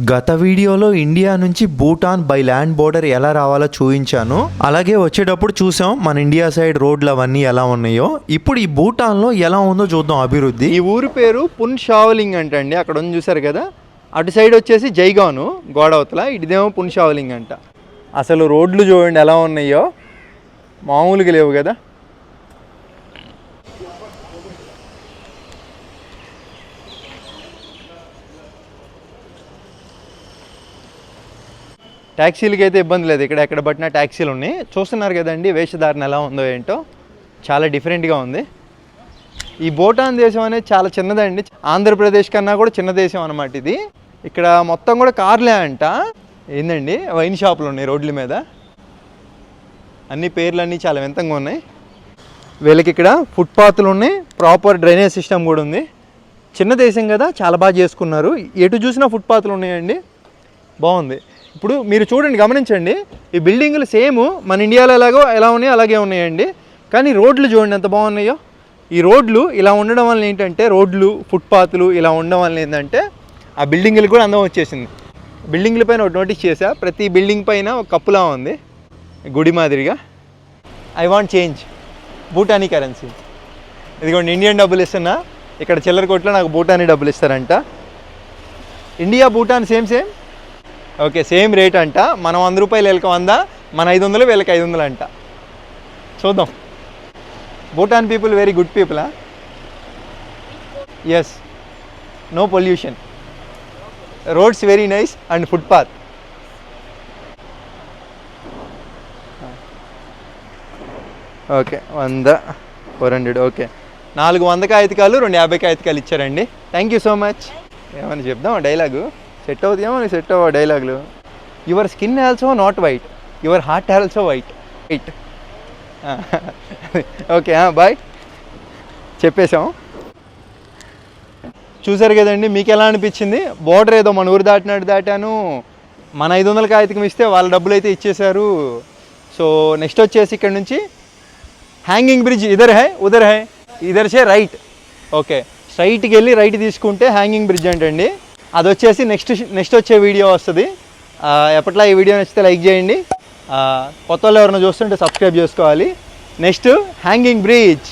గత వీడియోలో ఇండియా నుంచి భూటాన్ బై ల్యాండ్ బోర్డర్ ఎలా రావాలో చూపించాను. అలాగే వచ్చేటప్పుడు చూసాం మన ఇండియా సైడ్ రోడ్లు అవన్నీ ఎలా ఉన్నాయో. ఇప్పుడు ఈ భూటాన్లో ఎలా ఉందో చూద్దాం అభివృద్ధి. ఈ ఊరు పేరు పున్ షావలింగ్ అంటండి. అక్కడ ఉంది చూసారు కదా? అటు సైడ్ వచ్చేసి జైగాను గోడవతల ఇటుదేమో పున్ షావలింగ్ అంట. అసలు రోడ్లు చూడండి ఎలా ఉన్నాయో. మామూలుగా లేవు కదా? ట్యాక్సీలకి అయితే ఇబ్బంది లేదు. ఇక్కడ ఎక్కడ పట్టినా ట్యాక్సీలు ఉన్నాయి. చూస్తున్నారు కదండి వేషధారణ ఎలా ఉందో ఏంటో. చాలా డిఫరెంట్గా ఉంది. ఈ భూటాన్ దేశం అనేది చాలా చిన్నదండి. ఆంధ్రప్రదేశ్ కన్నా కూడా చిన్న దేశం అనమాట ఇది. ఇక్కడ మొత్తం కూడా కార్లే అంట. ఏందండి? వైన్ షాపులు ఉన్నాయి రోడ్ల మీద. అన్ని పేర్లు అన్నీ చాలా వింతంగా ఉన్నాయి. వీళ్ళకి ఇక్కడ ఫుట్పాత్లు ఉన్నాయి. ప్రాపర్ డ్రైనేజ్ సిస్టమ్ కూడా ఉంది. చిన్న దేశం కదా చాలా బాగా చేసుకున్నారు. ఎటు చూసినా ఫుట్పాత్లు ఉన్నాయండి. బాగుంది. ఇప్పుడు మీరు చూడండి గమనించండి. ఈ బిల్డింగులు సేమ్ మన ఇండియాలో ఎలాగో ఎలా ఉన్నాయో అలాగే ఉన్నాయండి. కానీ రోడ్లు చూడండి ఎంత బాగున్నాయో. ఈ రోడ్లు ఇలా ఉండడం వల్ల ఏంటంటే రోడ్లు ఫుట్పాత్లు ఇలా ఉండడం వల్ల ఏంటంటే ఆ బిల్డింగులు కూడా అందం వచ్చేసింది. బిల్డింగ్ల పైన ఒకటి నోటీస్ చేశా. ప్రతి బిల్డింగ్ పైన ఒక కప్పులా ఉంది. గుడి మాదిరిగా. ఐ వాంట్ చేంజ్ భూటానీ కరెన్సీ. ఇదిగోండి ఇండియన్ డబ్బులు ఇస్తున్నా. ఇక్కడ చిల్లర కొట్లో నాకు భూటానీ డబ్బులు ఇస్తారంట. India Bhutan same same. Okay same rate అంట. మనం వంద రూపాయలు వీళ్ళకి వంద మన ఐదు వందలు వీళ్ళకి ఐదు వందలు అంట. చూద్దాం. Bhutan people very good పీపులా yes no pollution roads very nice and footpath okay వంద ఫోర్ హండ్రెడ్ ఓకే నాలుగు వంద కాగితకాలు రెండు యాభై కాగితకాలు ఇచ్చారండి. థ్యాంక్ యూ సో మచ్ ఏమని చెప్దాం డైలాగు సెట్ అవుతాయేమో సెట్ అవ్వ డైలాగులు your skin also not white your heart also white white okay bye చెప్పేశాం. చూసారు కదండి మీకు ఎలా అనిపించింది? బోర్డర్ ఏదో మన ఊరు దాటినట్టు దాటాను. మన ఐదు వందల కాగితం ఇస్తే వాళ్ళ డబ్బులు అయితే ఇచ్చేశారు. సో నెక్స్ట్ వచ్చేసి ఇక్కడ నుంచి హ్యాంగింగ్ బ్రిడ్జ్ ఇదర్ హై ఉదర్ హై. ఇదర్ సే రైట్ ఓకే స్ట్రైట్కి వెళ్ళి రైట్ తీసుకుంటే హ్యాంగింగ్ బ్రిడ్జ్ అంటండి. అది వచ్చేసి నెక్స్ట్ నెక్స్ట్ వచ్చే వీడియో వస్తుంది. ఎప్పట్లా ఈ వీడియో నచ్చితే లైక్ చేయండి. కొత్త వాళ్ళు ఎవరైనా చూస్తుంటే సబ్స్క్రైబ్ చేసుకోవాలి. Next hanging bridge